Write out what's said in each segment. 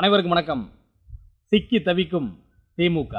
அனைவருக்கும் வணக்கம். சிக்கி தவிக்கும் திமுக.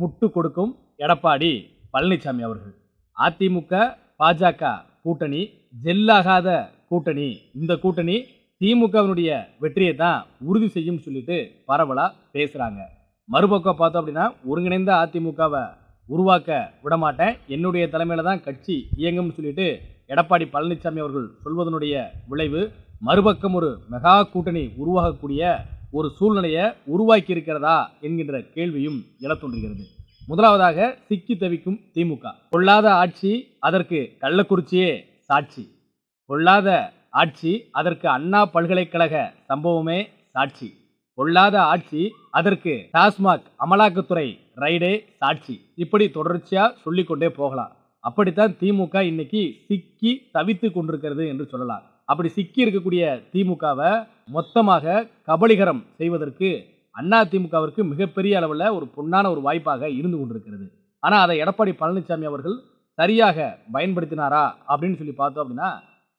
முட்டு கொடுக்கும் எடப்பாடி பழனிசாமி அவர்கள். அதிமுக பாஜக கூட்டணி ஜெல்லாகாத கூட்டணி. இந்த கூட்டணி திமுகவினுடைய வெற்றியை தான் உறுதி செய்யும் சொல்லிட்டு பரவலாக பேசுகிறாங்க மறுபக்கம் பார்த்தோம் அப்படின்னா ஒருங்கிணைந்த அதிமுகவை உருவாக்க விடமாட்டேன். என்னுடைய தலைமையில் தான் கட்சி இயங்கும்னு சொல்லிட்டு எடப்பாடி பழனிசாமி அவர்கள் சொல்வதனுடைய விளைவு. மறுபக்கம் ஒரு மெகா கூட்டணி உருவாகக்கூடிய ஒரு சூழ்நிலையை உருவாக்கி இருக்கிறதா என்கின்ற கேள்வியும் எழத் தோன்றுகிறது முதலாவதாக சிக்கி தவிக்கும் திமுக. பொல்லாத ஆட்சி அதற்கு கள்ளக்குறிச்சியே சாட்சி. கொள்ளாத ஆட்சி அதற்கு அண்ணா பல்கலைக்கழக சம்பவமே சாட்சி. கொள்ளாத ஆட்சி அதற்கு டாஸ்மாக் அமலாக்கத்துறை ரைடே சாட்சி. இப்படி தொடர்ச்சியாக சொல்லிக்கொண்டே போகலாம். அப்படித்தான் திமுக இன்னைக்கு சிக்கி தவித்து கொண்டிருக்கிறது என்று சொல்லலாம். அப்படி சிக்கி இருக்கக்கூடிய திமுகவை மொத்தமாக கபலீகரம் செய்வதற்கு அண்ணா திமுகவிற்கு மிகப்பெரிய அளவில் ஒரு பொன்னான ஒரு வாய்ப்பாக இருந்து கொண்டிருக்கிறது. ஆனால் அதை எடப்பாடி பழனிசாமி அவர்கள் சரியாக பயன்படுத்தினாரா அப்படின்னு சொல்லி பார்த்தோம் அப்படின்னா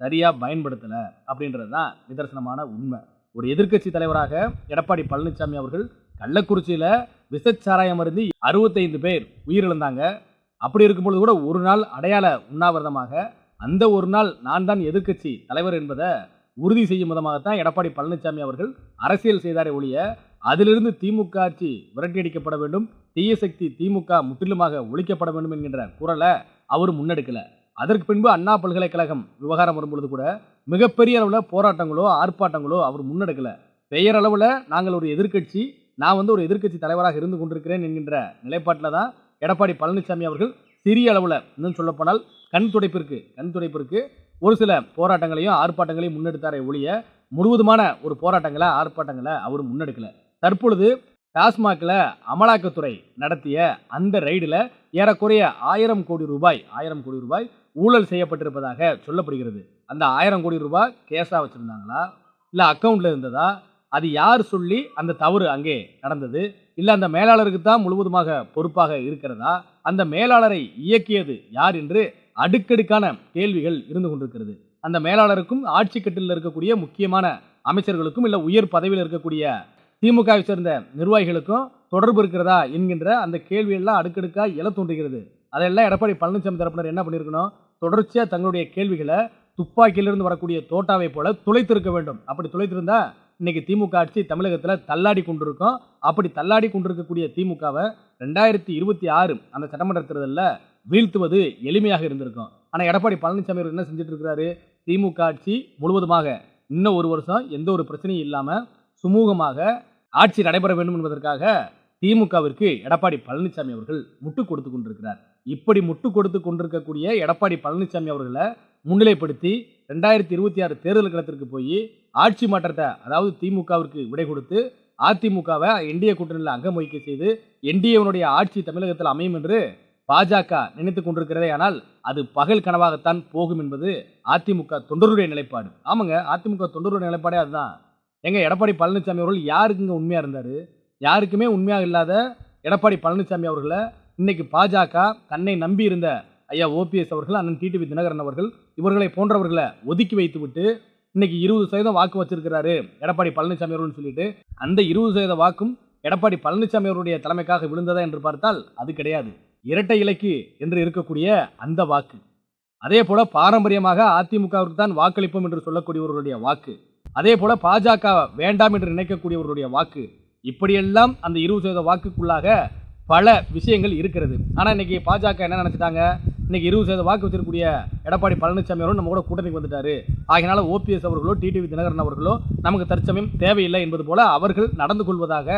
சரியாக பயன்படுத்தலை அப்படின்றது தான் நிதர்சனமான உண்மை. ஒரு எதிர்க்கட்சி தலைவராக எடப்பாடி பழனிசாமி அவர்கள் கள்ளக்குறிச்சியில் விசச்சாராயம் அருந்தி அறுபத்தைந்து பேர் உயிரிழந்தாங்க. அப்படி இருக்கும்பொழுது கூட ஒரு நாள் அடையாள உண்ணாவிரதமாக அந்த ஒரு நாள் நான் தான் எதிர்க்கட்சி தலைவர் என்பதை உறுதி செய்யும் விதமாகத்தான் எடப்பாடி பழனிசாமி அவர்கள் அரசியல் செய்தாரே ஒழிய அதிலிருந்து திமுக ஆட்சி விரட்டியடிக்கப்பட வேண்டும் தீய சக்தி திமுக முற்றிலுமாக ஒழிக்கப்பட வேண்டும் என்கின்ற குரலை அவர் முன்னெடுக்கலை. அதற்கு பின்பு அண்ணா பல்கலைக்கழகம் விவகாரம் வரும்பொழுது கூட மிகப்பெரிய அளவில் போராட்டங்களோ ஆர்ப்பாட்டங்களோ அவர் முன்னெடுக்கலை. பெயரளவில் நாங்கள் ஒரு எதிர்க்கட்சி நான் வந்து ஒரு எதிர்க்கட்சி தலைவராக இருந்து கொண்டிருக்கிறேன் என்கின்ற நிலைப்பாட்டில் தான் எடப்பாடி பழனிசாமி அவர்கள் சிறிய அளவில் இன்னும் சொல்லப்போனால் கண் துடைப்பிற்கு கண் துடைப்பிற்கு ஒரு சில போராட்டங்களையும் ஆர்ப்பாட்டங்களையும் முன்னெடுத்தாரே ஒழிய முழுவதுமான ஒரு போராட்டங்களை ஆர்ப்பாட்டங்களை அவர் முன்னெடுக்கலை. தற்பொழுது டாஸ்மாகில் அமலாக்கத்துறை நடத்திய அந்த ரைடில் ஏறக்குறைய ஆயிரம் கோடி ரூபாய் ஆயிரம் கோடி ரூபாய் ஊழல் செய்யப்பட்டிருப்பதாக சொல்லப்படுகிறது. அந்த ஆயிரம் கோடி ரூபாய் கேஸாக வச்சுருந்தாங்களா? இல்லை அக்கௌண்ட்டில் இருந்ததா? அது யார் சொல்லி அந்த தவறு அங்கே நடந்தது? இல்லை அந்த மேலாளருக்கு தான் முழுவதுமாக பொறுப்பாக இருக்கிறதா? அந்த மேலாளரை இயக்கியது யார் என்று அடுக்கடுக்கான கேள்விகள் இருந்து கொண்டிருக்கிறது. அந்த மேலாளருக்கும் ஆட்சி கட்டில் இருக்கக்கூடிய முக்கியமான அமைச்சர்களுக்கும் இல்லை உயர் பதவியில் இருக்கக்கூடிய திமுகவை சேர்ந்த நிர்வாகிகளுக்கும் தொடர்பு இருக்கிறதா என்கின்ற அந்த கேள்வியெல்லாம் அடுக்கடுக்காக எழ தோன்றுகிறது. அதெல்லாம் எடப்பாடி பழனிசாமி தரப்பினர் என்ன பண்ணியிருக்கணும்? தொடர்ச்சியாக தங்களுடைய கேள்விகளை துப்பாக்கியிலிருந்து வரக்கூடிய தோட்டாவை போல துளைத்திருக்க வேண்டும். அப்படி துளைத்திருந்தா இன்னைக்கு திமுக ஆட்சி தமிழகத்தில் தள்ளாடி கொண்டிருக்கோம். அப்படி தள்ளாடி கொண்டிருக்கக்கூடிய திமுகவை ரெண்டாயிரத்தி இருபத்தி ஆறு அந்த சட்டமன்ற தேர்தலில் வீழ்த்துவது எளிமையாக இருந்திருக்கும். ஆனால் எடப்பாடி பழனிசாமி அவர்கள் என்ன செஞ்சுட்டு இருக்கிறாரு திமுக ஆட்சி முழுவதுமாக இன்னும் ஒரு வருஷம் எந்த ஒரு பிரச்சனையும் இல்லாமல் சுமூகமாக ஆட்சி நடைபெற வேண்டும் என்பதற்காக திமுகவிற்கு எடப்பாடி பழனிசாமி அவர்கள் முட்டு கொடுத்து கொண்டிருக்கிறார். இப்படி முட்டு கொடுத்து கொண்டிருக்கக்கூடிய எடப்பாடி பழனிசாமி அவர்களை முன்னிலைப்படுத்தி ரெண்டாயிரத்தி இருபத்தி ஆறு தேர்தல் களத்திற்கு போய் ஆட்சி மாற்றத்தை அதாவது திமுகவிற்கு விடை கொடுத்து அதிமுகவை என்டிஏ கூட்டணியில் அங்கம் வகிக்க செய்து என்டிஏவனுடைய ஆட்சி தமிழகத்தில் அமையும் என்று பாஜக நினைத்து கொண்டிருக்கிறதே ஆனால் அது பகல் கனவாகத்தான் போகும் என்பது அதிமுக தொண்டருடைய நிலைப்பாடு. ஆமாங்க அதிமுக தொண்டருடைய நிலைப்பாடே அதுதான். எங்க எடப்பாடி பழனிசாமி அவர்கள் யாருக்குங்க உண்மையாக இருந்தார்? யாருக்குமே உண்மையாக இல்லாத எடப்பாடி பழனிசாமி அவர்களை இன்னைக்கு பாஜக தன்னை நம்பி இருந்த ஐயா ஓபிஎஸ் அவர்கள் அண்ணன் டிடிவி தினகரன் அவர்கள் இவர்களை போன்றவர்களை ஒதுக்கி வைத்து விட்டு இன்னைக்கு இருபது சதவீதம் வாக்கு வச்சிருக்கிறாரு எடப்பாடி பழனிசாமி அவர்கள்னு சொல்லிட்டு அந்த இருபது சதவீத வாக்கும் எடப்பாடி பழனிசாமி அவருடைய தலைமைக்காக விழுந்ததா என்று பார்த்தால் அது கிடையாது. இரட்டை இலக்கு என்று இருக்கக்கூடிய அந்த வாக்கு. அதே போல பாரம்பரியமாக அதிமுகவிற்கு தான் வாக்களிப்போம் என்று சொல்லக்கூடியவர்களுடைய வாக்கு. அதே போல பாஜக வேண்டாம் என்று நினைக்கக்கூடியவர்களுடைய வாக்கு. இப்படியெல்லாம் அந்த இருபது சதவீத வாக்குக்குள்ளாக பல விஷயங்கள் இருக்கிறது. ஆனால் இன்னைக்கு பாஜக என்ன நினச்சிட்டாங்க? இன்னைக்கு இருபது சதவீத வாக்கு வச்சிருக்கக்கூடிய எடப்பாடி பழனிசாமி அவரும் நம்ம கூட கூட்டணிக்கு வந்துட்டாரு. ஆகினால ஓபிஎஸ் அவர்களோ டிடிவி தினகரன் அவர்களோ நமக்கு தற்சமயம் தேவையில்லை என்பது போல அவர்கள் நடந்து கொள்வதாக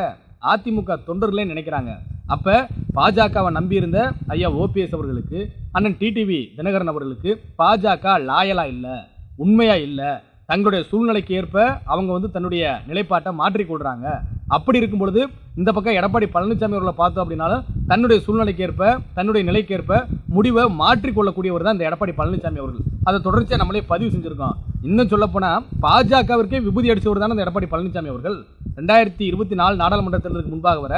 அதிமுக தொண்டர்களே நினைக்கிறாங்க. அப்போ பாஜகவை நம்பியிருந்த ஐயா ஓபிஎஸ் அவர்களுக்கு அண்ணன் டிடிவி தினகரன் அவர்களுக்கு பாஜக லாயலாக இல்லை உண்மையாக இல்லை தங்களுடைய சூழ்நிலைக்கு ஏற்ப அவங்க வந்து தன்னுடைய நிலைப்பாட்டை மாற்றிக்கொள்றாங்க அப்படி இருக்கும் பொழுது இந்த பக்கம் எடப்பாடி பழனிசாமி அவர்களை பார்த்தோம் அப்படின்னாலும் தன்னுடைய சூழ்நிலைக்கு ஏற்ப தன்னுடைய நிலைக்கு ஏற்ப முடிவை மாற்றிக்கொள்ளக்கூடியவர் தான் இந்த எடப்பாடி பழனிசாமி அவர்கள். அதை தொடர்ச்சியாக நம்மளே பதிவு செஞ்சுருக்கோம். இன்னும் சொல்லப்போனால் பாஜகவிற்கே விபூதி அடித்தவர் தானே இந்த எடப்பாடி பழனிசாமி அவர்கள். ரெண்டாயிரத்தி இருபத்தி நாலு நாடாளுமன்ற தேர்தலுக்கு முன்பாக வர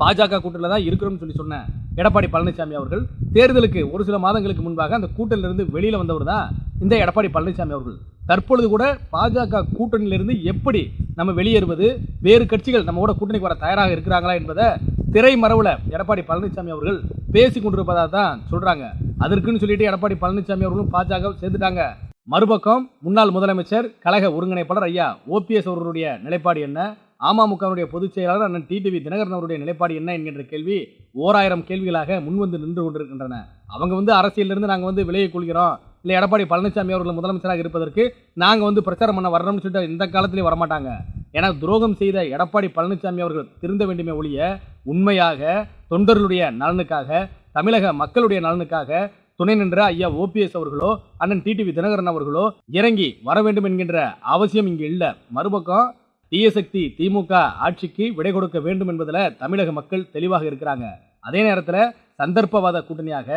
பாஜக கூட்டணியில் தான் இருக்கிறோம்னு சொல்லி சொன்ன எடப்பாடி பழனிசாமி அவர்கள் தேர்தலுக்கு ஒரு சில மாதங்களுக்கு முன்பாக அந்த கூட்டணியிலிருந்து வெளியில் வந்தவர் தான் இந்த எடப்பாடி பழனிசாமி அவர்கள். தற்பொழுது கூட பாஜக கூட்டணியிலிருந்து எப்படி நம்ம வெளியேறுவது வேறு கட்சிகள் நம்ம கூட கூட்டணிக்கு வர தயாராக இருக்கிறாங்களா என்பதை திரைமறைவில் எடப்பாடி பழனிசாமி அவர்கள் பேசி கொண்டிருப்பதாக தான் சொல்கிறாங்க அதற்குன்னு சொல்லிட்டு எடப்பாடி பழனிசாமி அவர்களும் பாஜக சேர்ந்துட்டாங்க மறுபக்கம் முன்னாள் முதலமைச்சர் கழக ஒருங்கிணைப்பாளர் ஐயா ஓபிஎஸ் அவர்களுடைய நிலைப்பாடு என்ன? அமமுகவினுடைய பொதுச் செயலாளர் அண்ணன் டிடிவி தினகரன் அவருடைய நிலைப்பாடு என்ன என்கின்ற கேள்வி ஓராயிரம் கேள்விகளாக முன்வந்து நின்று கொண்டிருக்கின்றன. அவங்க வந்து அரசியலிருந்து நாங்கள் வந்து விலையை கொள்கிறோம். இல்லை எடப்பாடி பழனிசாமி அவர்கள் முதலமைச்சராக இருப்பதற்கு நாங்கள் வந்து பிரச்சாரம் பண்ண வரணும்னு சொல்லிட்டு இந்த காலத்திலேயே வரமாட்டாங்க. ஏன்னா துரோகம் செய்த எடப்பாடி பழனிசாமி அவர்கள் திருந்த வேண்டுமே ஒழிய உண்மையாக தொண்டர்களுடைய நலனுக்காக தமிழக மக்களுடைய நலனுக்காக துணை நின்ற ஐயா ஓபிஎஸ் அவர்களோ அண்ணன் டிடிவி தினகரன் அவர்களோ இறங்கி வர வேண்டும் என்கின்ற அவசியம் இங்கே இல்லை. மறுபக்கம் தீயசக்தி திமுக ஆட்சிக்கு விடை கொடுக்க வேண்டும் என்பதில் தமிழக மக்கள் தெளிவாக இருக்கிறாங்க. அதே நேரத்தில் சந்தர்ப்பவாத கூட்டணியாக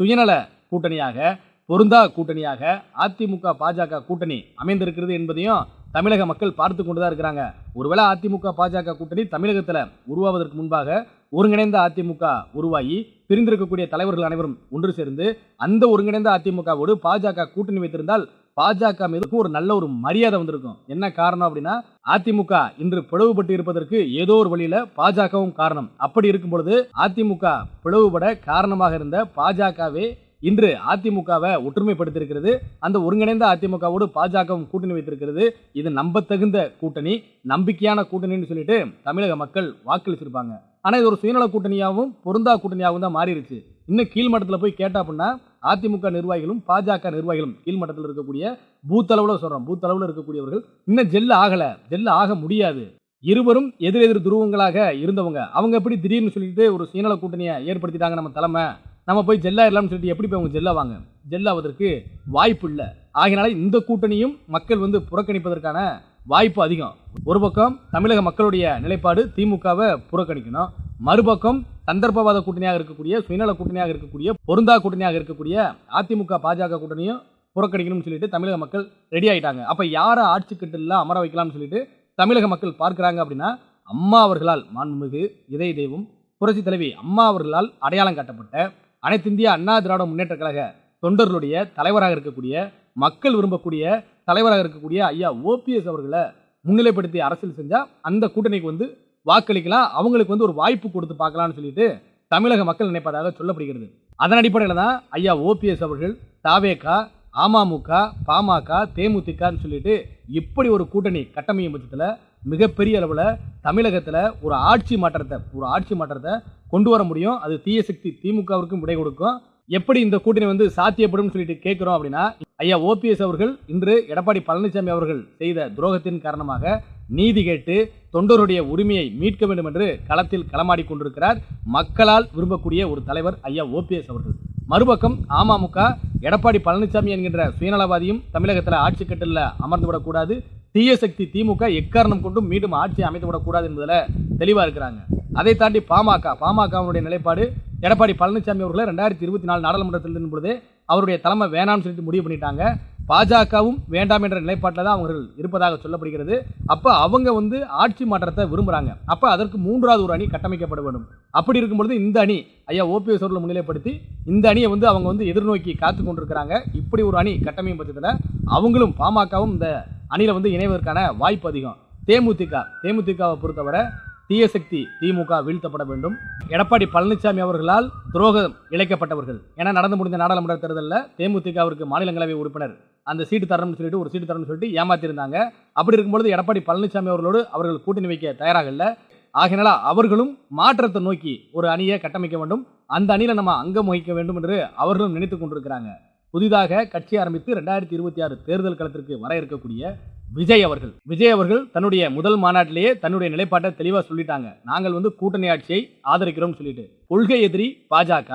சுயநல கூட்டணியாக பொருந்தா கூட்டணியாக அதிமுக பாஜக கூட்டணி அமைந்திருக்கிறது என்பதையும் தமிழக மக்கள் பார்த்து கொண்டு தான் இருக்கிறாங்க. ஒருவேளை அதிமுக பாஜக கூட்டணி தமிழகத்தில் உருவாவதற்கு முன்பாக ஒருங்கிணைந்த அதிமுக உருவாகி பிரிந்திருக்கக்கூடிய தலைவர்கள் அனைவரும் ஒன்று சேர்ந்து அந்த ஒருங்கிணைந்த அதிமுகவோடு பாஜக கூட்டணி வைத்திருந்தால் பாஜக மீது ஒரு நல்ல ஒரு மரியாதை வந்திருக்கும். என்ன காரணம் அப்படின்னா அதிமுக இன்று பிளவுபட்டு இருப்பதற்கு ஏதோ ஒரு வழியில பாஜகவும் காரணம். அப்படி இருக்கும் பொழுது அதிமுக பிளவுபட காரணமாக இருந்த பாஜகவே இன்று அதிமுகவை ஒற்றுமைப்படுத்தியிருக்கிறது. அந்த ஒருங்கிணைந்த அதிமுகவோடு பாஜகவும் கூட்டணி வைத்திருக்கிறது. இது நம்பத்தகுந்த கூட்டணி நம்பிக்கையான கூட்டணின்னு சொல்லிட்டு தமிழக மக்கள் வாக்களிச்சிருப்பாங்க. ஆனால் இது ஒரு சுயநல கூட்டணியாகவும் பொருந்தா கூட்டணியாகவும் தான் மாறிடுச்சு. இன்னும் கீழ்மட்டத்தில் போய் கேட்டா அப்படின்னா அதிமுக நிர்வாகிகளும் பாஜக நிர்வாகிகளும் கீழ்மட்டத்தில் இருக்கக்கூடிய பூத் அளவில் சொல்கிறோம் பூத் அளவில் இருக்கக்கூடியவர்கள் இன்னும் ஜெல்ல ஆகலை. ஜெல்ல ஆக முடியாது. இருவரும் எதிர் எதிர் துருவங்களாக இருந்தவங்க. அவங்க எப்படி திடீர்னு சொல்லிட்டு ஒரு சீனல கூட்டணியை ஏற்படுத்திட்டாங்க நம்ம தலைமை? நம்ம போய் ஜெல்லா இல்லாமல் சொல்லிட்டு எப்படி போய் அவங்க ஜெல்லாவாங்க ஜெல்லாவதற்கு வாய்ப்பு இல்லை. ஆகினால இந்த கூட்டணியும் மக்கள் வந்து புறக்கணிப்பதற்கான வாய்ப்பு அதிகம். ஒரு பக்கம் தமிழக மக்களுடைய நிலைப்பாடு திமுகவை புறக்கணிக்கணும். மறுபக்கம் சந்தர்ப்பவாத கூட்டணியாக இருக்கக்கூடிய சுயநல கூட்டணியாக இருக்கக்கூடிய பொருந்தா கூட்டணியாக இருக்கக்கூடிய அதிமுக பாஜக கூட்டணியும் புறக்கணிக்கணும்னு சொல்லிட்டு தமிழக மக்கள் ரெடி ஆகிட்டாங்க அப்போ யாரை ஆட்சி கட்டில அமர வைக்கலாம்னு சொல்லிட்டு தமிழக மக்கள் பார்க்குறாங்க அப்படின்னா அம்மா அவர்களால் மாண்புமிகு இதய தெய்வம் புரட்சி தலைவி அம்மா அவர்களால் அடையாளம் காட்டப்பட்ட அனைத்திந்திய அண்ணா திராவிட முன்னேற்ற கழக தொண்டர்களுடைய தலைவராக இருக்கக்கூடிய மக்கள் விரும்பக்கூடிய தலைவராக இருக்கக்கூடிய ஐயா ஓபிஎஸ் அவர்களை முன்னிலைப்படுத்தி அரசியல் செஞ்சால் அந்த கூட்டணிக்கு வந்து வாக்களிக்கலாம். அவங்களுக்கு வந்து ஒரு வாய்ப்பு கொடுத்து பார்க்கலாம்னு சொல்லிட்டு தமிழக மக்கள் நினைப்பதாக சொல்லப்படுகிறது. அதன் அடிப்படையில் தான் ஐயா ஓபிஎஸ் அவர்கள் தாவேகா அமமுக பாமக தேமுதிகன்னு சொல்லிட்டு இப்படி ஒரு கூட்டணி கட்டமையும் பட்சத்தில் மிகப்பெரிய அளவில் தமிழகத்தில் ஒரு ஆட்சி மாற்றத்தை ஒரு ஆட்சி மாற்றத்தை கொண்டு வர முடியும். அது தீய சக்தி திமுகவிற்கும் விடை கொடுக்கும். எப்படி இந்த கூட்டணி வந்து சாத்தியப்படும் சொல்லிட்டு கேட்குறோம் அப்படின்னா ஐயா ஓபிஎஸ் அவர்கள் இன்று எடப்பாடி பழனிசாமி அவர்கள் செய்த துரோகத்தின் காரணமாக நீதி கேட்டு தொண்டருடைய உரிமையை மீட்க வேண்டும் என்று களத்தில் களமாடி கொண்டிருக்கிறார். மக்களால் விரும்பக்கூடிய ஒரு தலைவர் ஐயா ஓபிஎஸ் அவர்கள். மறுபக்கம் அமமுக எடப்பாடி பழனிசாமி என்கின்ற சுயநலவாதியும் தமிழகத்தில் ஆட்சி கட்டில் அமர்ந்து விடக்கூடாது. தீய சக்தி திமுக எக்காரணம் கொண்டும் மீண்டும் ஆட்சி அமைத்துவிடக்கூடாது என்பதில் தெளிவாக இருக்கிறாங்க. அதை தாண்டி பாமக பாமகவுடைய நிலைப்பாடு எடப்பாடி பழனிசாமி அவர்களை ரெண்டாயிரத்தி இருபத்தி நாலு நாடாளுமன்றத்தில் இருந்த பொழுது அவருடைய தலைமை வேணாம்னு சொல்லிட்டு முடிவு பண்ணிட்டாங்க. பாஜகவும் வேண்டாம் என்ற நிலைப்பாட்டில் தான் அவர்கள் இருப்பதாக சொல்லப்படுகிறது. அப்போ அவங்க வந்து ஆட்சி மாற்றத்தை விரும்புகிறாங்க அப்போ அதற்கு மூன்றாவது ஒரு அணி கட்டமைக்கப்பட வேண்டும். அப்படி இருக்கும்பொழுது இந்த அணி ஐயா ஓபிஎஸ் அவர்களை முன்னிலைப்படுத்தி இந்த அணியை வந்து அவங்க வந்து எதிர்நோக்கி காத்து கொண்டிருக்கிறாங்க. இப்படி ஒரு அணி கட்டமையும் பட்சத்தில் அவங்களும் பாமகவும் இந்த அணியில் வந்து இணைவதற்கான வாய்ப்பு அதிகம். தேமுதிக தேமுதிகவை பொறுத்தவரை தீயசக்தி திமுக வீழ்த்தப்பட வேண்டும். எடப்பாடி பழனிசாமி அவர்களால் துரோகம் இழைக்கப்பட்டவர்கள். என நடந்து முடிந்த நாடாளுமன்ற தேர்தலில் தேமுதிகவிற்கு மாநிலங்களவை உறுப்பினர். அந்த சீட்டு தரணும்னு சொல்லிட்டு ஒரு சீட்டு தரணும்னு சொல்லிட்டு ஏமாத்திருந்தாங்க. அப்படி இருக்கும்பொழுது எடப்பாடி பழனிசாமி அவர்களோடு அவர்கள் கூட்டணி வைக்க தயாராக இல்லை. ஆகினால அவர்களும் மாற்றத்தை நோக்கி ஒரு அணியை கட்டமைக்க வேண்டும். அந்த அணியில் நம்ம அங்கம் வகிக்க வேண்டும் என்று அவர்களும் நினைத்து கொண்டிருக்கிறாங்க. புதிதாக கட்சி ஆரம்பித்து ரெண்டாயிரத்தி இருபத்தி ஆறு தேர்தல் களத்திற்கு வர இருக்கக்கூடிய விஜய் அவர்கள். விஜய் அவர்கள் தன்னுடைய முதல் மாநாட்டிலேயே தன்னுடைய நிலைப்பாட்டை தெளிவாக சொல்லிட்டாங்க. நாங்கள் வந்து கூட்டணி ஆட்சியை ஆதரிக்கிறோம் சொல்லிட்டு. கொள்கை எதிரி பாஜக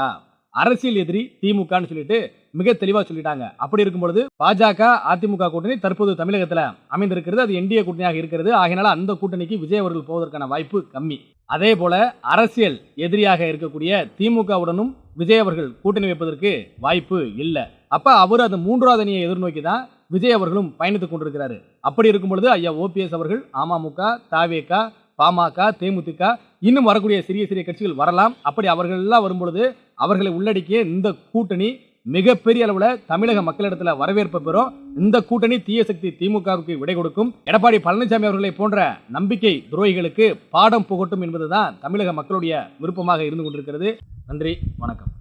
அரசியல் எதிரி திமுகன்னு சொல்லிட்டு மிக தெளிவாக சொல்லிட்டாங்க. அப்படி இருக்கும் பொழுது பாஜக அதிமுக கூட்டணி தற்போது தமிழகத்தில் அமைந்திருக்கிறது. அது என்டிஏ கூட்டணியாக இருக்கிறது. ஆகினால அந்த கூட்டணிக்கு விஜய் அவர்கள் போவதற்கான வாய்ப்பு கம்மி. அதே போல அரசியல் எதிரியாக இருக்கக்கூடிய திமுகவுடனும் விஜய் அவர்கள் கூட்டணி வைப்பதற்கு வாய்ப்பு இல்லை. அப்ப அவர் அந்த மூன்றாவது அணியை எதிர்நோக்கி தான் விஜய் அவர்களும் பயணித்துக் கொண்டிருக்கிறாரு. அப்படி இருக்கும் பொழுது ஐயா ஓபிஎஸ் அவர்கள் அமமுக தாவேக பாமக தேமுதிக இன்னும் வரக்கூடிய சிறிய சிறிய கட்சிகள் வரலாம். அப்படி அவர்கள் எல்லாம் வரும்பொழுது அவர்களை உள்ளடக்கிய இந்த கூட்டணி மிகப்பெரிய அளவில் தமிழக மக்களிடத்தில் வரவேற்பு பெறும். இந்த கூட்டணி தீய சக்தி திமுகவுக்கு விடை கொடுக்கும். எடப்பாடி பழனிசாமி அவர்களை போன்ற நம்பிக்கை துரோகிகளுக்கு பாடம் புகட்டும் என்பதுதான் தமிழக மக்களுடைய விருப்பமாக இருந்து கொண்டிருக்கிறது. நன்றி வணக்கம்.